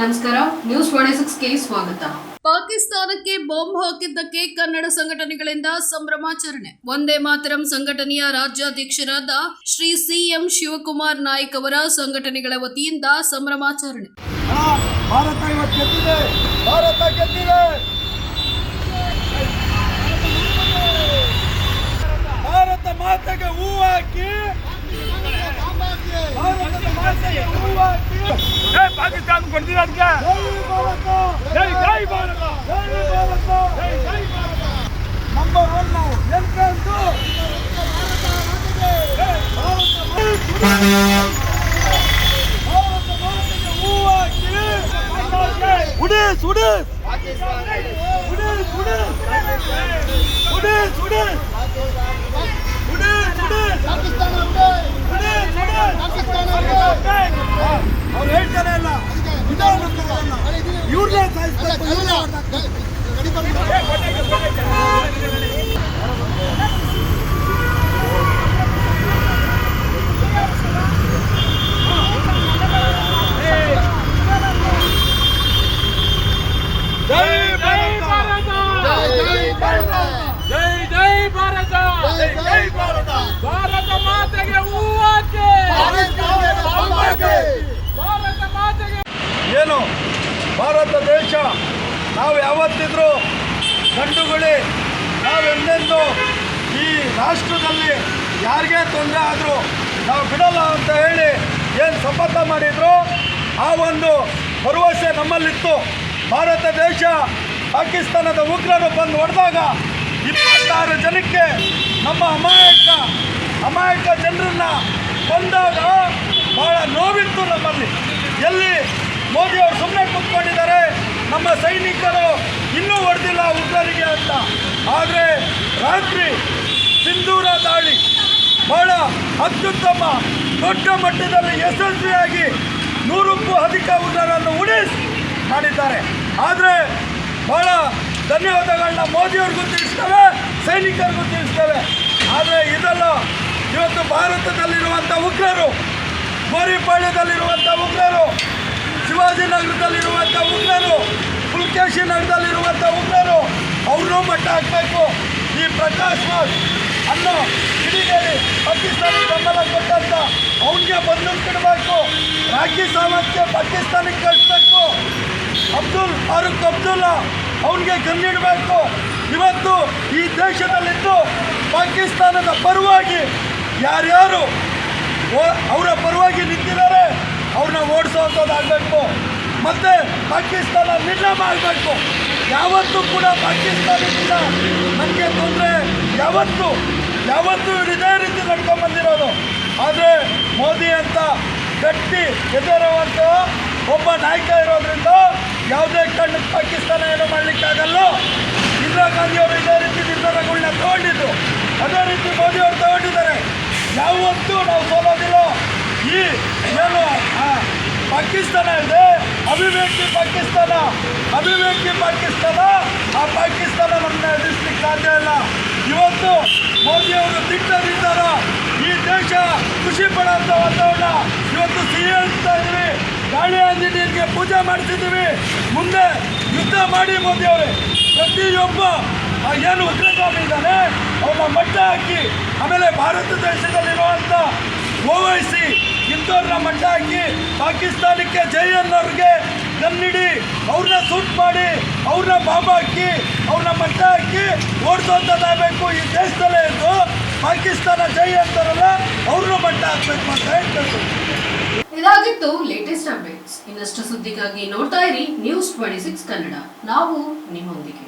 ನಮಸ್ಕಾರ news forty ಸಿಕ್ಸ್ಗೆ ಸ್ವಾಗತ. ಪಾಕಿಸ್ತಾನಕ್ಕೆ ಬಾಂಬ್ ಹಾಕಿದ್ದಕ್ಕೆ ಕನ್ನಡ ಸಂಘಟನೆಗಳಿಂದ ಸಂಭ್ರಮಾಚರಣೆ. ಒಂದೇ ಮಾತರಂ ಸಂಘಟನೆಯ ರಾಜ್ಯಾಧ್ಯಕ್ಷರಾದ ಶ್ರೀ ಸಿಎಂ ಶಿವಕುಮಾರ್ ನಾಯ್ಕ್ ಅವರ ಸಂಘಟನೆಗಳ ವತಿಯಿಂದ ಸಂಭ್ರಮಾಚರಣೆ. ಭಾರತ ಇವತ್ತು ಗೆದ್ದಿದೆ ಭಾರತ ಗೆದ್ದಿದೆ ಭಾರತ ಮಾತೆಗೆ ಹೂ ಹಾಕಿ ಭಾರತದ ಮಾತೆಗೆ ಹೂ ಹಾಕಿ ಜೈ ಪಾಕಿಸ್ತಾನ ಕೊಡ್ತೀವಿ ಅದಕ್ಕೆ ಜೈ ಭಾರತ ಜೈ ಜೈ ಭಾರತ. ಜೈ ಭಾರತ ಜೈ ಜೈ ಭಾರತ ನಂಬರ್ ಒನ್ ನಾವು ಎಂಟ್ರೆನ್ಸು ಭಾರತ ಮಾತೆಗೆ ಹೂ ಹಾಕಿ ಉಡೀಸ್ ಉಡೀಸ್ ಉಡೀಸ್ ಉಡೀಸ್ ಉಡೀಸ್ ಉಡೀಸ್ ಉಡೀಸ್ ಉಡೀಸ್ ಅವ್ರು ಹೇಳ್ತಾನೆ ಇಲ್ಲ ಇವ್ರನ್ನೇ ಸಾಯಿಸ್ಬೇಕು ಇವ್ರನ್ನೇ ಹೊರ್ದಾಕ್ಬೇಕು. ಜೈ ಭಾರತ ಜೈ ಜೈ ಭಾರತ ಜೈ ಜೈ ಭಾರತ ಭಾರತ ಮಾತೆಗೆ ಹೂ ಹಾಕಿ ಭಾರತ ಮಾತೆಗೆ ಏನು? ಭಾರತ ದೇಶ, ನಾವು ಯಾವತ್ತಿದ್ರೂ ಗಂಡುಗುಳಿ ನಾವೆಂದೆಂದು ಈ ರಾಷ್ಟ್ರದಲ್ಲಿ ಯಾರಿಗೇ ತೊಂದರೆ ಆದರೂ ನಾವು ಬಿಡಲ್ಲ ಅಂತ ಹೇಳಿ ಏನು ಸಂಬಂಧ ಮಾಡಿದ್ರು? ಆ ಒಂದು ಭರವಸೆ ನಮ್ಮಲ್ಲಿತ್ತು. ಭಾರತ ದೇಶ ಪಾಕಿಸ್ತಾನದ ಉಗ್ರರು ಬಂದು ಹೊಡೆದಾಗ ಇಪ್ಪತ್ತಾರು ಜನಕ್ಕೆ ನಮ್ಮ ಅಮಾಯಕ ಅಮಾಯಕ ಜನರನ್ನು ಬಂದಾಗ ಬಹಳ ನೋವಿತ್ತು ನಮ್ಮಲ್ಲಿ. ಮೋದಿ ಅವರು ಸುಮ್ಮನೆ ಕೂತ್ಕೊಂಡಿದ್ದಾರೆ. ನಮ್ಮ ಸೈನಿಕರು ಇನ್ನೂ ಹೊಡೆದಿಲ್ಲ ಉಗ್ರರಿಗೆ ಅಂತ. ಆದರೆ ರಾತ್ರಿ ಸಿಂಧೂರ ದಾಳಿ ಬಹಳ ಅತ್ಯುತ್ತಮ, ದೊಡ್ಡ ಮಟ್ಟದಲ್ಲಿ ಯಶಸ್ವಿಯಾಗಿ ನೂರಕ್ಕೂ ಅಧಿಕ ಉಗ್ರರನ್ನು ಉಳಿಸಿ ಮಾಡಿದ್ದಾರೆ. ಆದರೆ ಬಹಳ ಧನ್ಯವಾದಗಳನ್ನ ಮೋದಿಯವ್ರಿಗೂ ತಿಳಿಸ್ತೇವೆ, ಸೈನಿಕರಿಗೂ ತಿಳಿಸ್ತೇವೆ. ಆದರೆ ಇದೆಲ್ಲ ಇವತ್ತು ಭಾರತದಲ್ಲಿರುವಂಥ ಉಗ್ರರು ಗೋರಿಪಾಳ್ಯದಲ್ಲಿರುವಂಥ ಉಗ್ರರು ಶಿವಾಜಿನಗರದಲ್ಲಿರುವಂಥ ಉಗ್ರರು, ಪುಲ್ಕೇಶಿ ನಗರದಲ್ಲಿರುವಂಥ ಉಗ್ರರು, ಅವ್ರನ್ನೂ ಮಟ್ಟ ಹಾಕಬೇಕು. ಈ ಪ್ರಕಾಶ್ ರಾಜ್ ಅನ್ನೋ ಕಿಡಿಗೇರಿ ಪಾಕಿಸ್ತಾನಿ ಬೆಂಬಲ ಕೊಟ್ಟಂತ ಅವನಿಗೆ ಬಂದು ಕೊಡಬೇಕು ರಾಖಿ ಸಾವಂತ್ಗೆ ಪಾಕಿಸ್ತಾನಕ್ಕೆ ಕಳಿಸ್ಬೇಕು. ಅಬ್ದುಲ್ ಫಾರೂಕ್ ಅಬ್ದುಲ್ಲಾ ಅವನಿಗೆ ಗನ್ನಿಡಬೇಕು ಇವತ್ತು ಈ ದೇಶದಲ್ಲಿದ್ದು ಪಾಕಿಸ್ತಾನದ ಪರವಾಗಿ ಯಾರ್ಯಾರು ಅವರ ಪರವಾಗಿ ನಿಂತಿದ್ದಾರೆ ಅವ್ರನ್ನ ಮತ್ತೆ ಪಾಕಿಸ್ತಾನ ನಿರ್ಣಯ ಮಾಡಬೇಕು ಯಾವತ್ತೂ ಕೂಡ ಪಾಕಿಸ್ತಾನದಿಂದ ನಮಗೆ ತೊಂದರೆ. ಯಾವತ್ತು, ಯಾವತ್ತೂ ಇದೇ ರೀತಿ ನಡ್ಕೊಂಡ್ಬಂದಿರೋದು ಆದರೆ ಮೋದಿ ಅಂತ ಗಟ್ಟಿ ಎದುರುವಂಥ ಒಬ್ಬ ನಾಯಕ ಇರೋದ್ರಿಂದ ಯಾವುದೇ ಕಾರಣಕ್ಕೆ ಪಾಕಿಸ್ತಾನ ಏನು ಮಾಡಲಿಕ್ಕಾಗಲ್ಲ ಇಂದಿರಾ ಗಾಂಧಿಯವರು ಇದೇ ರೀತಿ ನಿರ್ಧಾರಗಳನ್ನ ತಗೊಂಡಿದ್ದು. ಅದೇ ರೀತಿ ಮೋದಿ ಅವರು ತಗೊಂಡಿದ್ದಾರೆ. ಯಾವತ್ತೂ ನಾವು ಸೋಲೋದಿಲ್ಲ. ಈ ಏನು ಪಾಕಿಸ್ತಾನ ಇದೆ. ಅಭಿವ್ಯಕ್ತಿ ಪಾಕಿಸ್ತಾನ. ಅಭಿವ್ಯಕ್ತಿ ಪಾಕಿಸ್ತಾನ. ಆ ಪಾಕಿಸ್ತಾನ ನಮ್ಮನ್ನ ಎದುರಿಸ್ಲಿಕ್ಕೆ ಸಾಧ್ಯ ಇಲ್ಲ. ಇವತ್ತು ಮೋದಿಯವರು ಅವರು ನಿರ್ಧಾರ ಈ ದೇಶ ಖುಷಿ ಪಡೋಂಥ ವಾತಾವರಣ. ಇವತ್ತು ಸಿಹಿ ಇದ್ದೀವಿ ಗಾಳಿ ಪೂಜೆ ಮಾಡ್ತಿದ್ದೀವಿ ಮುಂದೆ ಯುದ್ಧ ಮಾಡಿ ಮೋದಿಯವರೇ ಪ್ರತಿಯೊಬ್ಬ, ಆ ಏನು ಉಗ್ರಗಾಮಿ ಇದ್ದಾನೆ ಅವನ್ನ ಮಟ್ಟ ಹಾಕಿ ಆಮೇಲೆ ಭಾರತ ದೇಶದಲ್ಲಿರುವಂಥ ಓವೈಸಿ ಇಂಥವ್ರನ್ನ ಮಟ್ಟ ಹಾಕಿ ಪಾಕಿಸ್ತಾನಕ್ಕೆ ಜೈ ಅನ್ನೋರಿಗೆ ಕನ್ನಿಡಿ ಅವ್ರನ್ನ ಸೂಟ್ ಮಾಡಿ ಅವ್ರನ್ನ ಬಾಂಬ್ ಹಾಕಿ ಅವ್ರನ್ನ ಮಟ್ಟ ಹಾಕಿ ಓಡಿಸೋಂಥದ್ದಾಗಬೇಕು ಈ ದೇಶದಲ್ಲೇ ಇದ್ದು ಪಾಕಿಸ್ತಾನ ಜೈ ಅಂತಾರಲ್ಲ ಅವ್ರನ್ನ ಮಟ್ಟ ಹಾಕ್ಬೇಕು ಅಂತ ಹೇಳ್ತಾರೆ. ಇದಾಗಿತ್ತು ಲೇಟೆಸ್ಟ್ ಅಪ್ಡೇಟ್ಸ್ ಇನ್ನಷ್ಟು ಸುದ್ದಿಗಾಗಿ ನೋಡ್ತಾ ಇರಿ ನ್ಯೂಸ್ ಟ್ವೆಂಟಿ ಸಿಕ್ಸ್ ಕನ್ನಡ. ನಾವು ನಿಮ್ಮೊಂದಿಗೆ.